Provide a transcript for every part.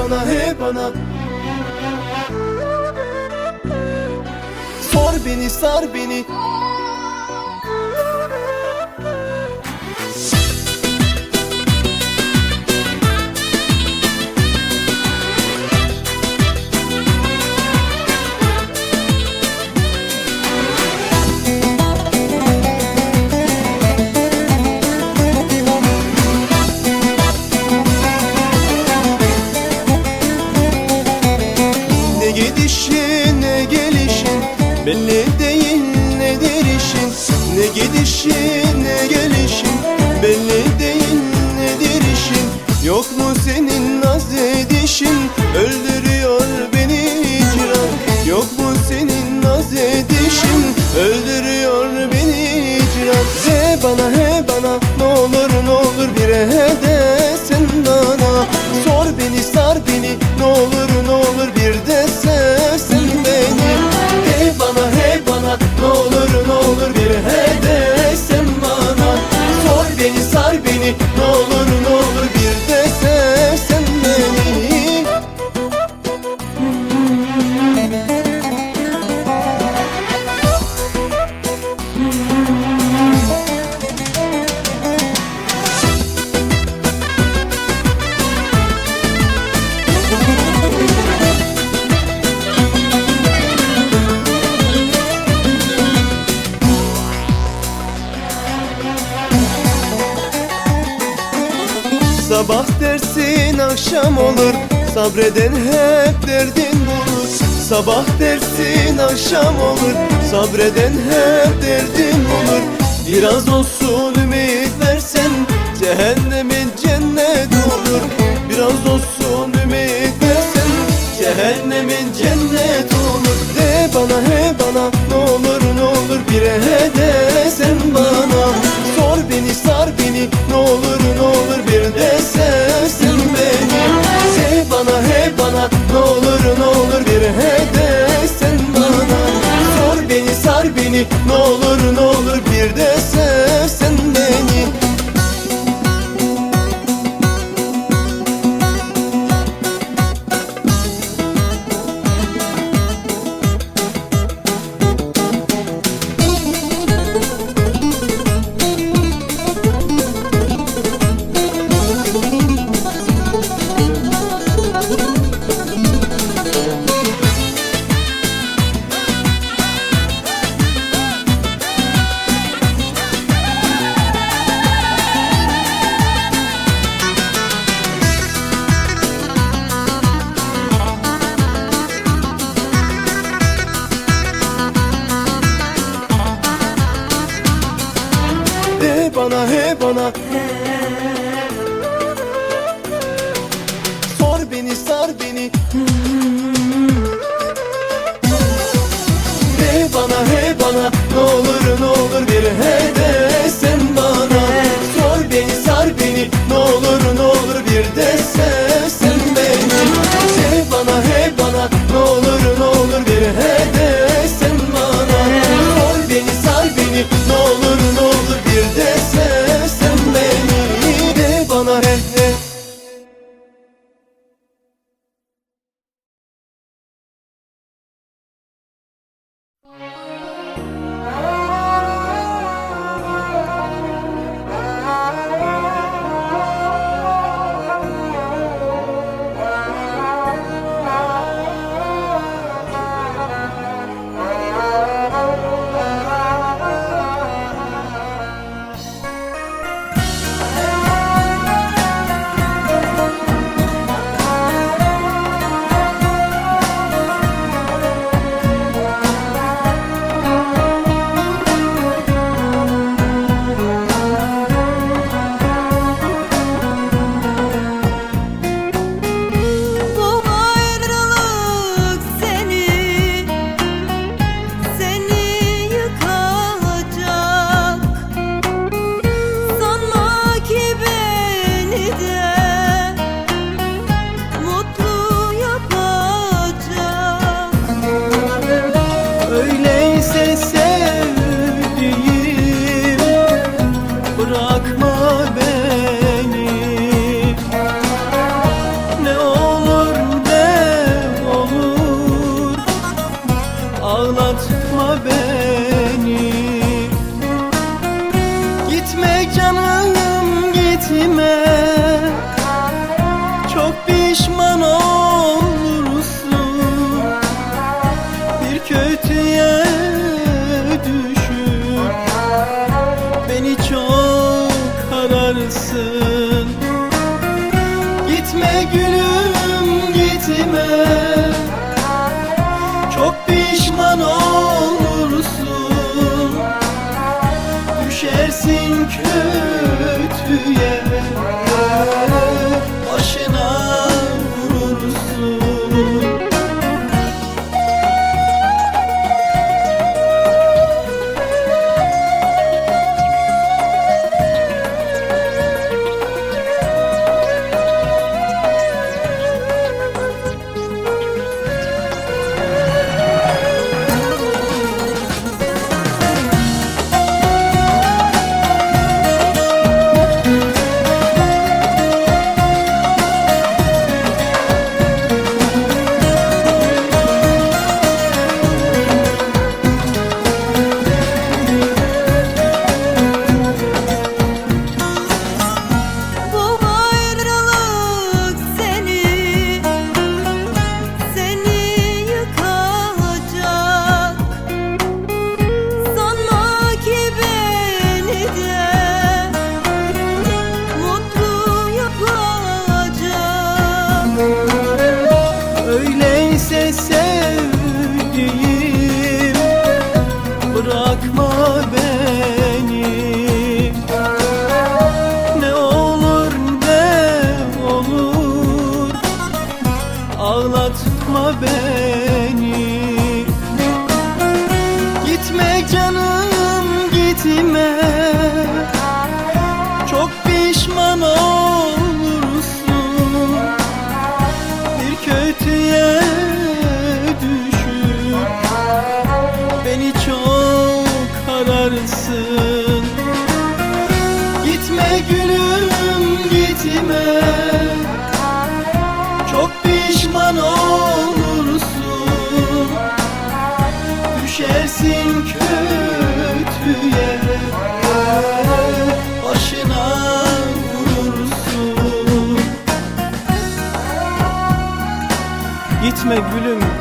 bana he bana. Sor beni sar beni olur Sabreden hep derdin bulur. Sabah dersin akşam olur. Sabreden hep derdin olur Biraz olsun ümit versen Cehennemin cennet olur. Biraz olsun Cehennemin cennet olur De bana he bana. Ne olur ne olur bir he de sen bana. Sor beni sar beni. Ne olur ne olur bir de sevsin beni. Sev bana he bana. Ne olur ne olur bir he de sen bana. Sor beni sar beni. Ne olur ne olur bir de sevsin beni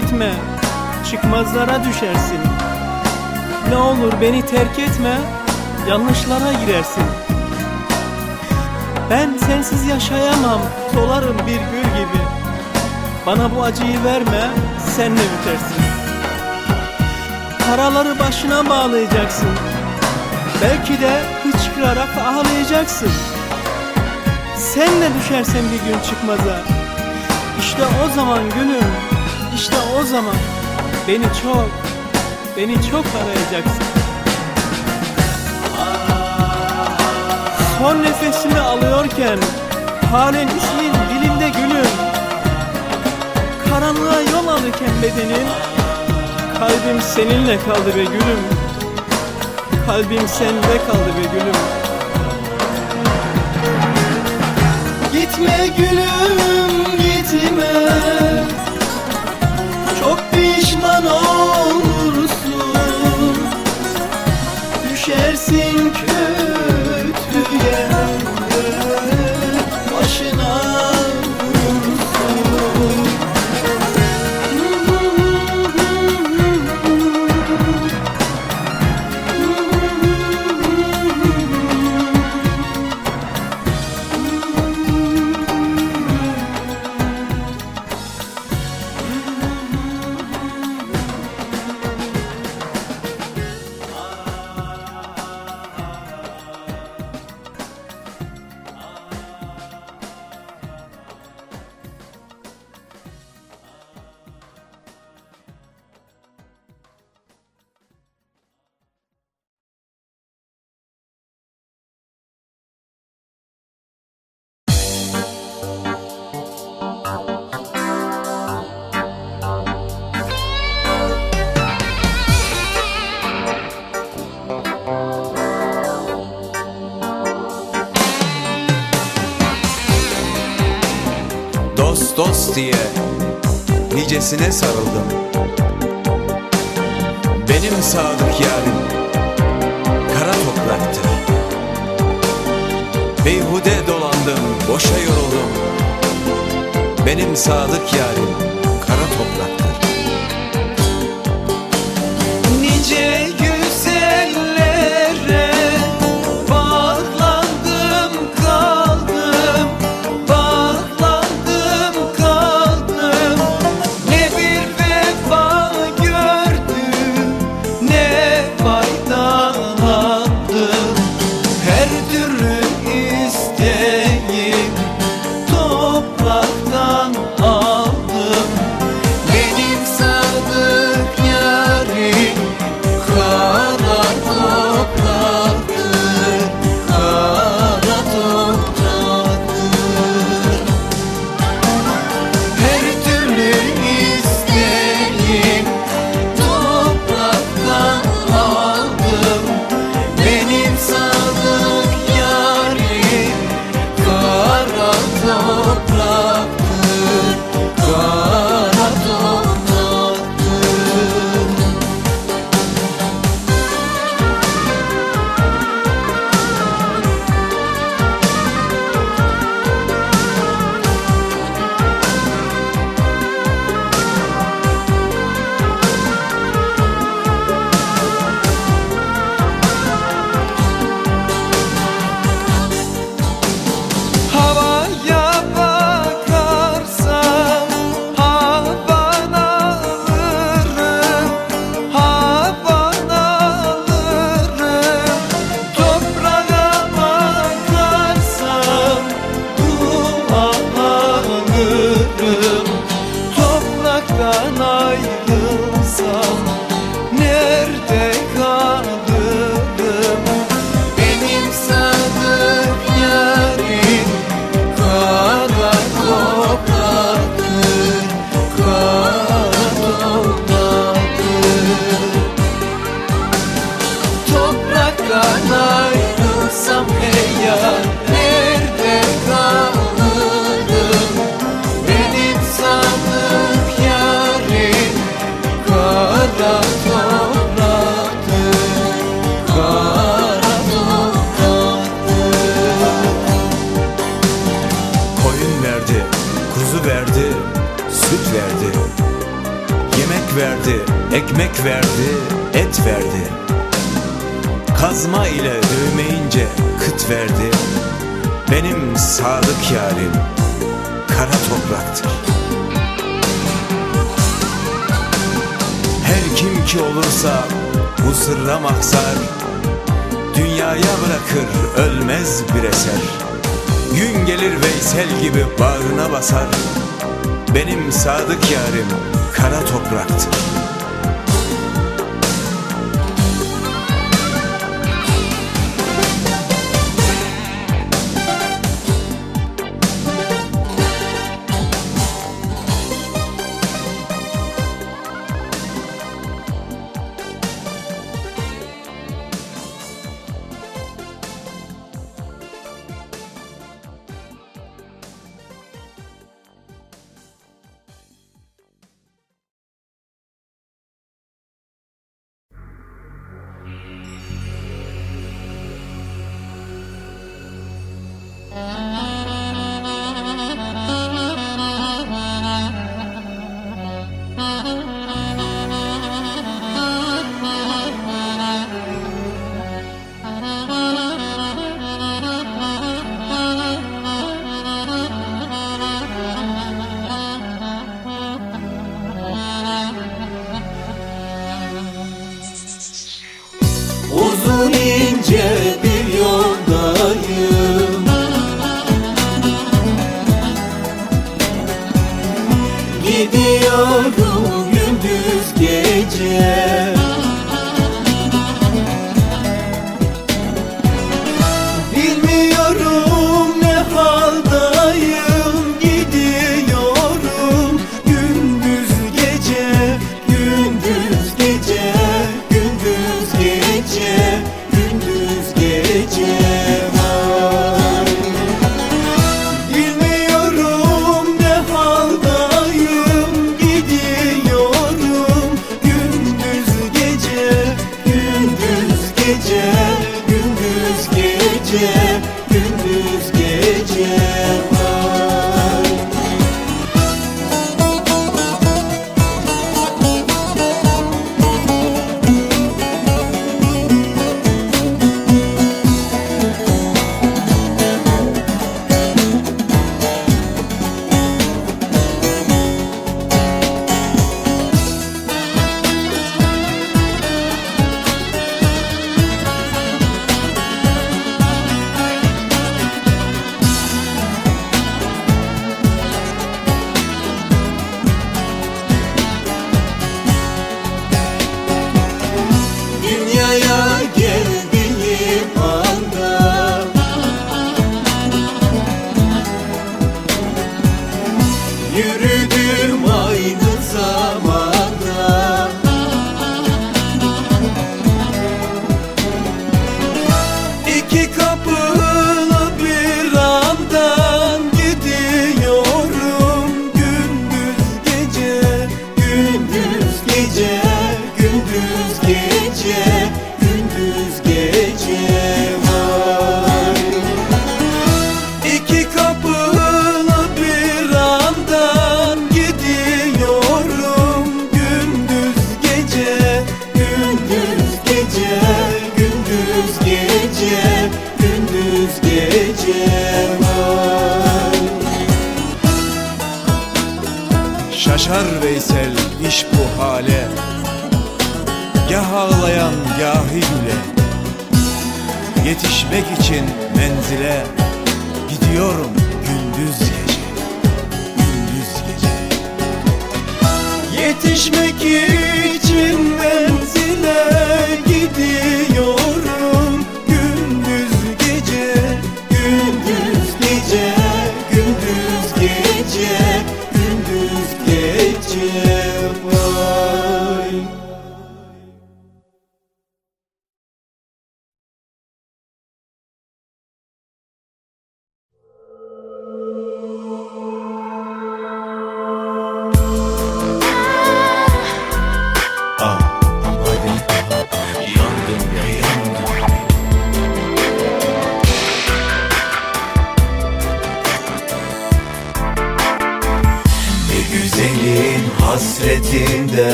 gitme Çıkmazlara düşersin. Ne olur beni terk etme Yanlışlara girersin. Ben sensiz yaşayamam Solarım bir gül gibi. Bana bu acıyı verme Senle bitersin Paraları başına bağlayacaksın. Belki de hıçkırarak ağlayacaksın. Sen de düşersen bir gün çıkmaza. İşte o zaman gülüm, işte o zaman beni çok, beni çok arayacaksın. Son nefesimi alıyorken halen ismin dilimde gülüm. Karanlığa yol alırken bedenin, kalbim seninle kaldı be gülüm. Kalbim sende kaldı be gülüm. Gitme gülüm gitme Çok pişman olursun. Düşersin kötüye nicesine sarıldım. Benim sadık yarim kara topraktı Beyhude dolandım, boşa yoruldum. Benim sadık yarim ekmek verdi, et verdi. Kazma ile dövmeyince kıt verdi. Benim sadık yarim kara topraktır. Her kim ki olursa bu sırra mahzar Dünyaya bırakır ölmez bir eser. Gün gelir Veysel gibi bağrına basar. Benim sadık yarim kara topraktır gece Şaşar Veysel iş bu hale. Gah ağlayan gahi güle Yetişmek için menzile. Gidiyorum gündüz gece. Gündüz gece. Yetişmek için menzile gidiyorum